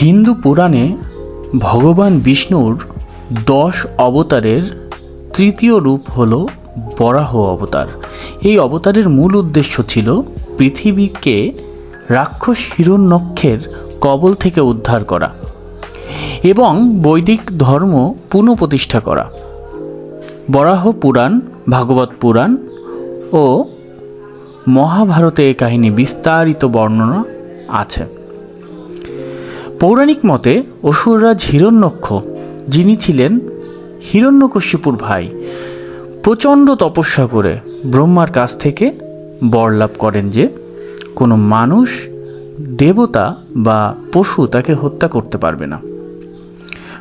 হিন্দু পুরাণে ভগবান বিষ্ণুর দশ অবতারের তৃতীয় রূপ হল বরাহ অবতার। এই অবতারের মূল উদ্দেশ্য ছিল পৃথিবীকে রাক্ষস হিরণ্যক্ষের কবল থেকে উদ্ধার করা এবং বৈদিক ধর্ম পুনঃপ্রতিষ্ঠা করা। বরাহ পুরাণ, ভাগবত পুরাণ ও মহাভারতে এই কাহিনী বিস্তারিত বর্ণনা আছে। পৌরাণিক মতে অসুররাজ হিরণ্যক্ষ, যিনি ছিলেন হিরণ্যকশ্যপুর ভাই, প্রচণ্ড তপস্যা করে ব্রহ্মার কাছ থেকে বর লাভ করেন যে কোনো মানুষ, দেবতা বা পশু তাকে হত্যা করতে পারবে না।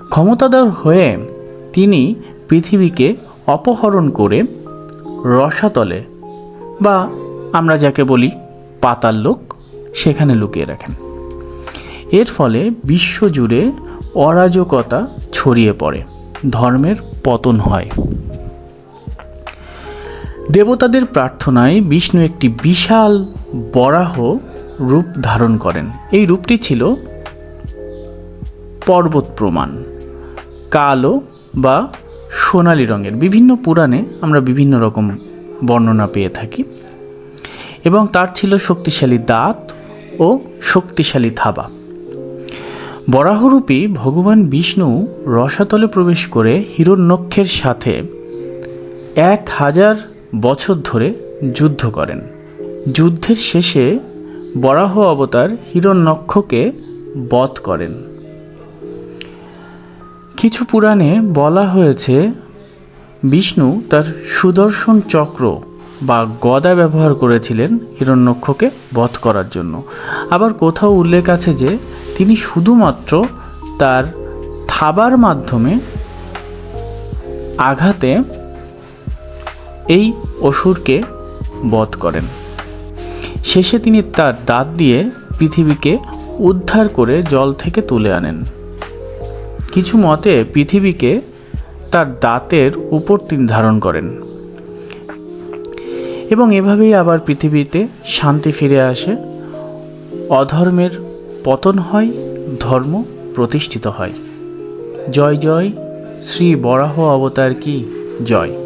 ক্ষমতাধর হয়ে তিনি পৃথিবীকে অপহরণ করে রসাতলে বা আমরা যাকে বলি পাতাল লোক সেখানে লুকিয়ে রাখেন। এর ফলে বিশ্বজুড়ে অরাজকতা ছড়িয়ে পড়ে, ধর্মের পতন হয়। দেবতাদের প্রার্থনায় বিষ্ণু একটি বিশাল বরাহ রূপ ধারণ করেন। এই রূপটি ছিল পর্বত প্রমাণ, কালো বা সোনালী রঙের। বিভিন্ন পুরাণে আমরা বিভিন্ন রকম বর্ণনা পেয়ে থাকি। এবং তার ছিল শক্তিশালী দাঁত ও শক্তিশালী থাবা বরাহরূপী ভগবান বিষ্ণু রসাতলে প্রবেশ করে হিরণ্যক্ষের সাথে এক হাজার বছর ধরে যুদ্ধ করেন। যুদ্ধের শেষে বরাহ অবতার হিরণ্যক্ষকে বধ করেন। কিছু পুরাণে বলা হয়েছে, বিষ্ণু তার সুদর্শন চক্র বা গদা ব্যবহার করেছিলেন হিরণ্যক্ষকে বধ করার জন্য। আবার কোথাও উল্লেখ আছে যে, তিনি শুধুমাত্র তার থাবার মাধ্যমে আঘাতে এই অসুরকে বধ করেন। শেষে তিনি তার দাঁত দিয়ে পৃথিবীকে উদ্ধার করে জল থেকে তুলে আনেন। কিছু মতে, পৃথিবীকে তার দাঁতের উপর তিনি ধারণ করেন। এবং এভাবেই আবার পৃথিবীতে শান্তি ফিরে আসে। অধর্মের পতন হয়, ধর্ম প্রতিষ্ঠিত হয়। জয় জয়, শ্রী বরাহ অবতার কি? জয়।